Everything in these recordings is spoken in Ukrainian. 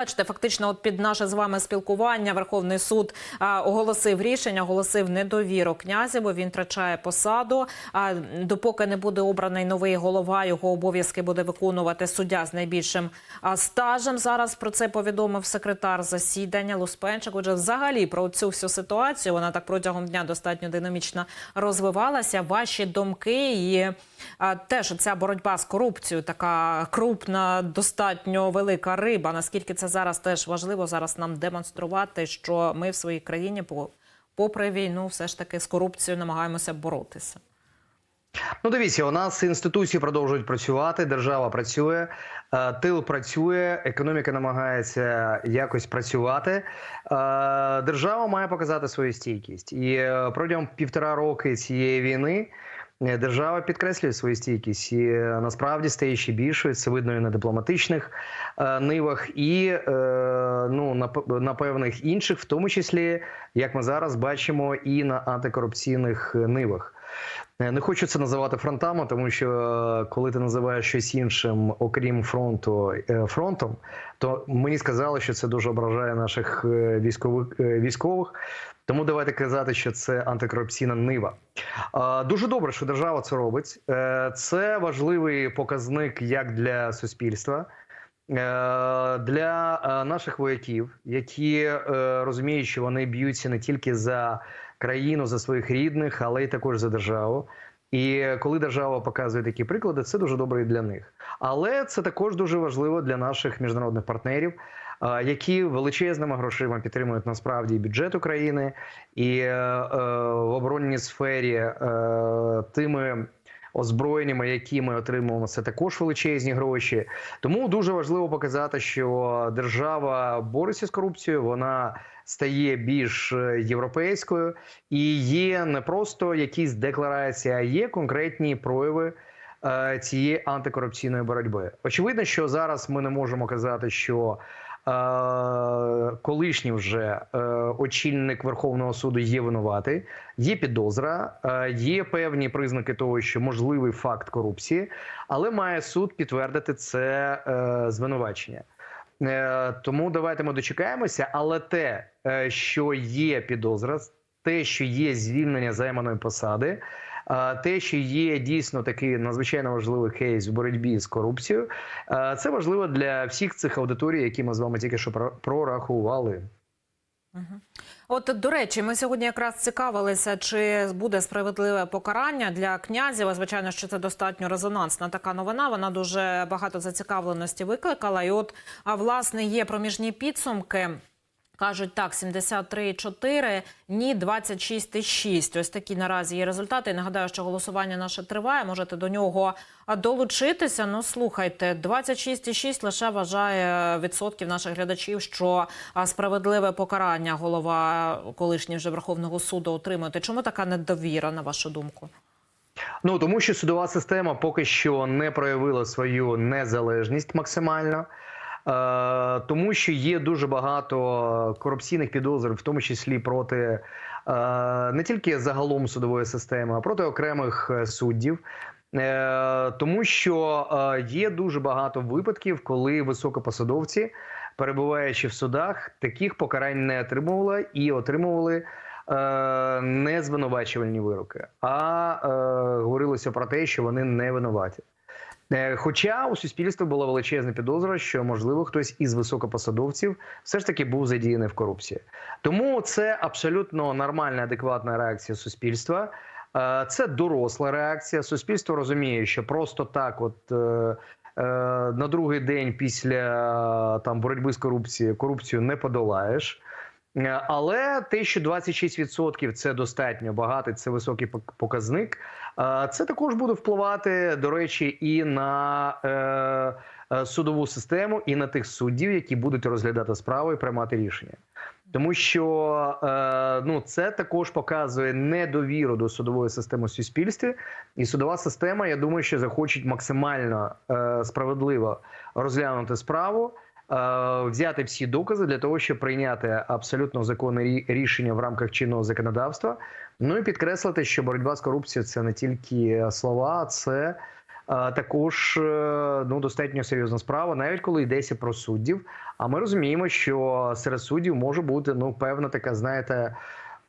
Бачите, фактично, от під наше з вами спілкування Верховний суд а, оголосив рішення, оголосив недовіру князеву. Він втрачає посаду. А допоки не буде обраний новий голова, його обов'язки буде виконувати суддя з найбільшим а, стажем. Зараз про це повідомив секретар засідання Луспенчик. Отже, взагалі про цю всю ситуацію вона так протягом дня достатньо динамічно розвивалася. Ваші думки і а, теж ця боротьба з корупцією, така крупна, достатньо велика риба. Наскільки це зараз теж важливо зараз нам демонструвати, що ми в своїй країні, по- попри війну, все ж таки з корупцією намагаємося боротися. Ну, дивіться, у нас інституції продовжують працювати, держава працює, е, тил працює, економіка намагається якось працювати. Е, Держава має показати свою стійкість, і е, протягом півтора роки цієї війни. Е, Держава підкреслює свою стійкість і е, насправді стає ще більшою. Це видно і на дипломатичних е, нивах, і е, ну на, на певних інших, в тому числі, як ми зараз бачимо, і на антикорупційних е, нивах. Не хочу це називати фронтами, тому що коли ти називаєш щось іншим, окрім фронту, фронтом, то мені сказали, що це дуже ображає наших військових військових. Тому давайте казати, що це антикорупційна нива. Дуже добре, що держава це робить. Е, Це важливий показник як для суспільства. е, Для е, наших вояків, які розуміють, що вони б'ються не тільки за країну, за своїх рідних, але й також за державу. І коли держава показує такі приклади, це дуже добре і для них. Але це також дуже важливо для наших міжнародних партнерів, які величезними грошима підтримують насправді бюджет України, і е, е, в оборонній сфері е, тими. Озброєннями, які ми отримуємо, це також величезні гроші. Тому дуже важливо показати, що держава бореться з корупцією, вона стає більш європейською і є не просто якісь декларації, а є конкретні прояви цієї антикорупційної боротьби. Очевидно, що зараз ми не можемо казати, що колишній вже е, очільник Верховного суду є винуватий, є підозра, е, є певні признаки того, що можливий факт корупції, але має суд підтвердити це е, звинувачення. Тому давайте ми дочекаємося. Але те, що є підозра, те, що є звільнення займаної посади, те, що є дійсно такий надзвичайно важливий кейс в боротьбі з корупцією, це важливо для всіх цих аудиторій, які ми з вами тільки що про- прорахували. От до речі, ми сьогодні якраз цікавилися, чи буде справедливе покарання для князів. Звичайно, що це достатньо резонансна така новина. Вона дуже багато зацікавленості викликала. І от а власне є проміжні підсумки. Кажуть так, 73,4, ні, 26,6. Ось такі наразі є результати. І Нагадаю, що голосування наше триває. Можете до нього долучитися. Ну слухайте, 26,6 лише вважає відсотків наших глядачів, що справедливе покарання голова колишнього вже Верховного суду отримує. Чому така недовіра, на вашу думку? Ну тому що судова система поки що не проявила свою незалежність максимально. Е, тому що є дуже багато корупційних підозр, в тому числі проти е, не тільки загалом судової системи, а проти окремих е, суддів. Тому що є дуже багато випадків, коли високопосадовці, перебуваючи в судах, таких покарань не отримували і отримували не звинувачувальні вироки, а говорилося про те, що вони не винуваті. Е, Хоча у суспільства була величезна підозра, що можливо хтось із високопосадовців все ж таки був задіяний в корупції. Тому це абсолютно нормальна, адекватна реакція суспільства. Е, Це доросла реакція. Суспільство розуміє, що просто так, от е, на другий день після там боротьби з корупцією, корупцію не подолаєш. Е, Але те, що 26% – це достатньо багато, це високий показник. е, Це також буде впливати, до речі, і на е, судову систему, і на тих суддів, які будуть розглядати справи і приймати рішення. Тому що ну це також показує недовіру до судової системи в суспільстві, і судова система, я думаю, що захочуть максимально справедливо розглянути справу, взяти всі докази для того, щоб прийняти абсолютно законне рішення в рамках чинного законодавства. Ну і підкреслити, що боротьба з корупцією це не тільки слова, це також е, ну достатньо серйозна справа, навіть коли йдеться про суддів. А ми розуміємо, що серед суддів може бути ну певна така, знаєте.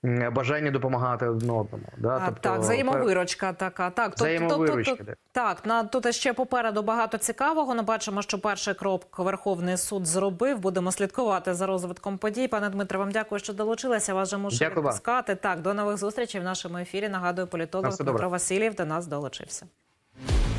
Бажання допомагати один одному, да А, тобто так, взаємовиручка така. Так, то- тобто, так. на тут ще попереду багато цікавого. Ми бачимо, що перший крок Верховний суд зробив. Будемо слідкувати за розвитком подій. Пане Дмитре, вам дякую, що долучилися. Вас же мушу відпускати. Так, до нових зустрічей в нашому ефірі. Нагадую, На політолог Дмитро. Васильєв до нас долучився.